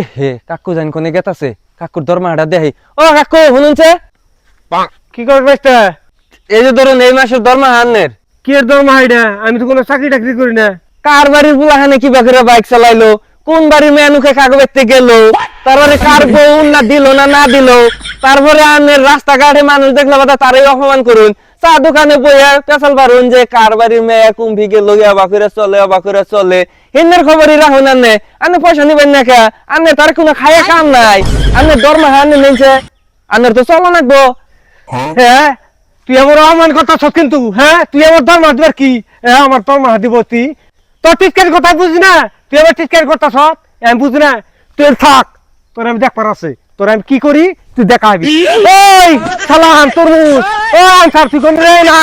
এ হে কাকু জানি কোনে গেতাছে কাকুর দরমাটা দেহি। ও কাকু শুনুনছে? কি করবে এই যে ধরুন এই মাসের দরমা হান্নের। কি এর দরমা এটা আমি তো কোনো চাকরি টাকরি করি না। কার বাড়ির বুলাহানে কি বাকিরা বাইক চালাইলো? কোন বাড়ির মেনুকে কাগজ বেচতে গেল? তারপরে কার বউ না দিল না না দিল? তারপরে আনের রাস্তাঘাটে মানুষ দেখলে তারই অপমান করুন। চা দোকানে বইয়া পেশাল পারুন যে কার বাড়ির মেয়ে কুম্ভি গেল অবা করে চলে অবা করে চলে। হিন্দের খবরই রাখুন আনে আনে পয়সা নিবেন না কে? আনে তার কোনো খাইয়া কাম নাই। আনে দরমা আনে নিছে আনের তো চলো নাকবো হ্যাঁ। তুই আমার অমান কথা সব কিন্তু হ্যাঁ? তুই আমার দরমা দিবার কি? হ্যাঁ আমার দরমা দিব তুই। তোর টিটকারি কথা বুঝি না? তুই আমার টিটকারি কথা সব আমি বুঝি না। তুই থাক। তোর আমি দেখবার আছে। তোর আমি কি করি? তুই দেখাবি। ওই সালাম তরমুজ। ও আনসার তুই কোন রে না।